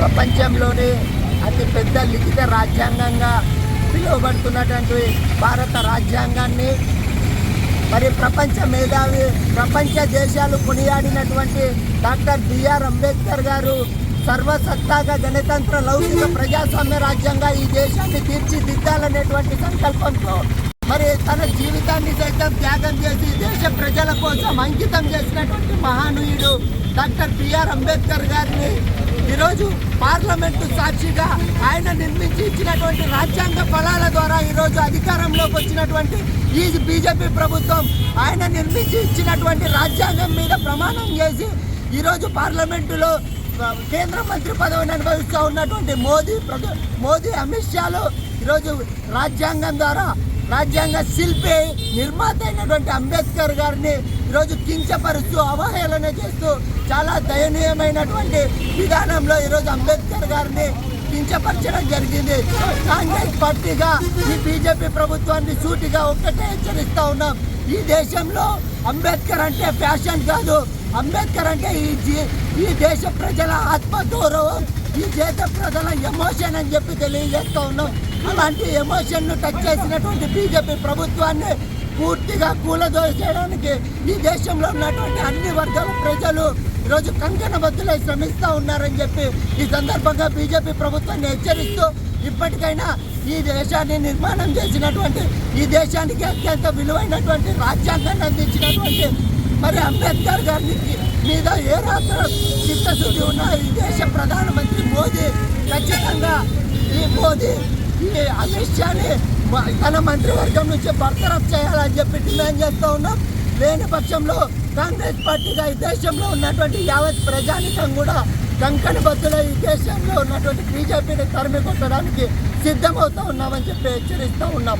ప్రపంచంలోనే అతిపెద్ద లిఖిత రాజ్యాంగంగా పిలువబడుతున్నటువంటి భారత రాజ్యాంగాన్ని మరి ప్రపంచ మేధావి ప్రపంచ దేశాలు కొనియాడినటువంటి డాక్టర్ బిఆర్ అంబేద్కర్ గారు సర్వసత్తాక గణతంత్ర లౌకిక ప్రజాస్వామ్య రాజ్యంగా ఈ దేశాన్ని తీర్చిదిద్దాలనేటువంటి సంకల్పంతో మరి తన జీవితాన్ని సైతం త్యాగం చేసి దేశ ప్రజల కోసం అంకితం చేసినటువంటి మహానీయుడు డాక్టర్ బిఆర్ అంబేద్కర్ గారిని ఈరోజు పార్లమెంటు సాక్షిగా ఆయన నిర్మించి ఇచ్చినటువంటి రాజ్యాంగ ఫలాల ద్వారా ఈరోజు అధికారంలోకి వచ్చినటువంటి ఈ బీజేపీ ప్రభుత్వం ఆయన నిర్మించి ఇచ్చినటువంటి రాజ్యాంగం మీద ప్రమాణం చేసి ఈరోజు పార్లమెంటులో కేంద్ర మంత్రి పదవిని అనుభవిస్తూ ఉన్నటువంటి మోదీ మోదీ అమిత్ షాలు ఈరోజు రాజ్యాంగం ద్వారా రాజ్యాంగ శిల్పి నిర్మాత అయినటువంటి అంబేద్కర్ గారిని ఈరోజు కించపరుస్తూ అవహేళన చేస్తూ చాలా దయనీయమైనటువంటి విధానంలో ఈరోజు అంబేద్కర్ గారిని కించపరచడం జరిగింది. కాంగ్రెస్ పార్టీగా ఈ బీజేపీ ప్రభుత్వాన్ని సూటిగా ఒక్కటే హెచ్చరిస్తూ ఉన్నాం. ఈ దేశంలో అంబేద్కర్ అంటే ఫ్యాషన్ కాదు. అంబేద్కర్ అంటే ఈ జీ- ఈ దేశ ప్రజల ఆత్మగౌరవం. ఈ దేశ ప్రజల ఎమోషన్ అని చెప్పి తెలియజేస్తూ ఉన్నాం. అలాంటి ఎమోషన్ను టచ్ చేసినటువంటి బీజేపీ ప్రభుత్వాన్ని పూర్తిగా కూలదోసేయడానికి ఈ దేశంలో ఉన్నటువంటి అన్ని వర్గాల ప్రజలు ఈరోజు కంకణబద్దులై శ్రమిస్తూ ఉన్నారని చెప్పి ఈ సందర్భంగా బీజేపీ ప్రభుత్వాన్ని హెచ్చరిస్తూ ఇప్పటికైనా ఈ దేశాన్ని నిర్మాణం చేసినటువంటి ఈ దేశానికి అత్యంత విలువైనటువంటి రాజ్యాంగాన్ని అందించినటువంటి మరి అంబేద్కర్ గారి మీద ఏ రాత్ర చిత్తశుద్ధి ఉన్నాయి ఈ దేశ ప్రధానమంత్రి మోదీ ఖచ్చితంగా ఈ మోదీ ఈ అమిత్ షాని తన మంత్రివర్గం నుంచి బర్తరఫ్ చేయాలని చెప్పి డిమాండ్ చేస్తూ ఉన్నాం. లేని పక్షంలో కాంగ్రెస్ పార్టీగా ఈ దేశంలో ఉన్నటువంటి యావత్ ప్రజానికం కూడా కంకణ బద్దుల ఈ దేశంలో ఉన్నటువంటి బీజేపీని తరిమి కొట్టడానికి సిద్ధమవుతూ ఉన్నామని చెప్పి హెచ్చరిస్తూ ఉన్నాం.